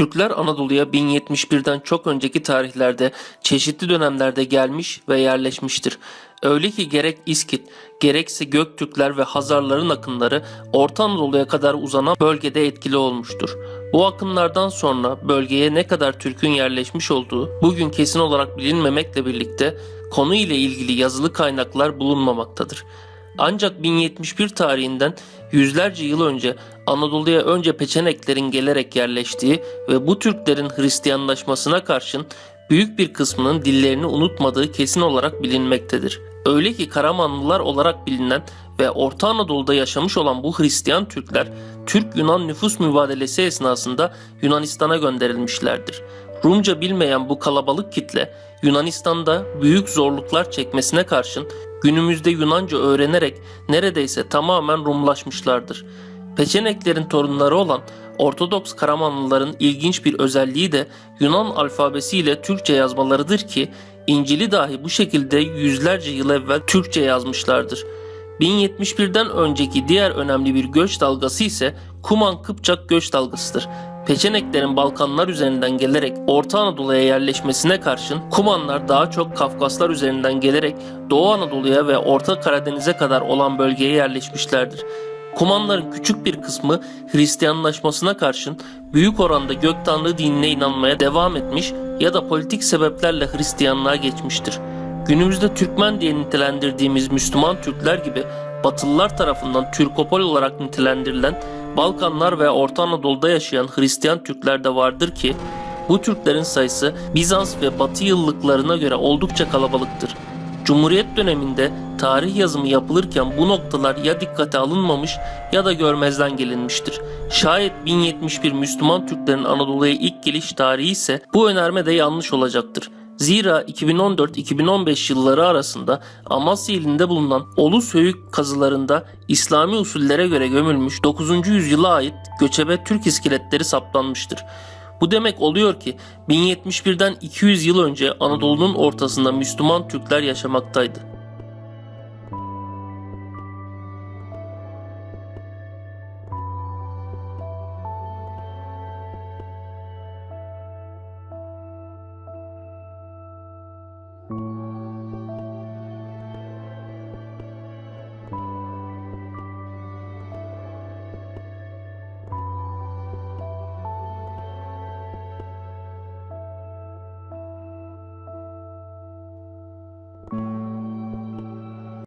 Türkler Anadolu'ya 1071'den çok önceki tarihlerde çeşitli dönemlerde gelmiş ve yerleşmiştir. Öyle ki gerek İskit, gerekse Göktürkler ve Hazarların akınları Orta Anadolu'ya kadar uzanan bölgede etkili olmuştur. Bu akınlardan sonra bölgeye ne kadar Türk'ün yerleşmiş olduğu bugün kesin olarak bilinmemekle birlikte konu ile ilgili yazılı kaynaklar bulunmamaktadır. Ancak 1071 tarihinden yüzlerce yıl önce Anadolu'ya önce Peçeneklerin gelerek yerleştiği ve bu Türklerin Hristiyanlaşmasına karşın büyük bir kısmının dillerini unutmadığı kesin olarak bilinmektedir. Öyle ki Karamanlılar olarak bilinen ve Orta Anadolu'da yaşamış olan bu Hristiyan Türkler Türk-Yunan nüfus mübadelesi esnasında Yunanistan'a gönderilmişlerdir. Rumca bilmeyen bu kalabalık kitle Yunanistan'da büyük zorluklar çekmesine karşın günümüzde Yunanca öğrenerek neredeyse tamamen Rumlaşmışlardır. Peçeneklerin torunları olan Ortodoks Karamanlıların ilginç bir özelliği de Yunan alfabesiyle Türkçe yazmalarıdır ki İncil'i dahi bu şekilde yüzlerce yıl evvel Türkçe yazmışlardır. 1071'den önceki diğer önemli bir göç dalgası ise Kuman Kıpçak göç dalgasıdır. Peçeneklerin Balkanlar üzerinden gelerek Orta Anadolu'ya yerleşmesine karşın Kumanlar daha çok Kafkaslar üzerinden gelerek Doğu Anadolu'ya ve Orta Karadeniz'e kadar olan bölgeye yerleşmişlerdir. Kumanların küçük bir kısmı Hristiyanlaşmasına karşın büyük oranda gök tanrı dinine inanmaya devam etmiş ya da politik sebeplerle Hristiyanlığa geçmiştir. Günümüzde Türkmen diye nitelendirdiğimiz Müslüman Türkler gibi Batılılar tarafından Türkopol olarak nitelendirilen Balkanlar ve Orta Anadolu'da yaşayan Hristiyan Türkler de vardır ki bu Türklerin sayısı Bizans ve Batı yıllıklarına göre oldukça kalabalıktır. Cumhuriyet döneminde tarih yazımı yapılırken bu noktalar ya dikkate alınmamış ya da görmezden gelinmiştir. Şayet 1071 Müslüman Türklerin Anadolu'ya ilk geliş tarihi ise bu önerme de yanlış olacaktır. Zira 2014-2015 yılları arasında Amasya ilinde bulunan Olus Höyük kazılarında İslami usullere göre gömülmüş 9. yüzyıla ait göçebe Türk iskeletleri saptanmıştır. Bu demek oluyor ki 1071'den 200 yıl önce Anadolu'nun ortasında Müslüman Türkler yaşamaktaydı.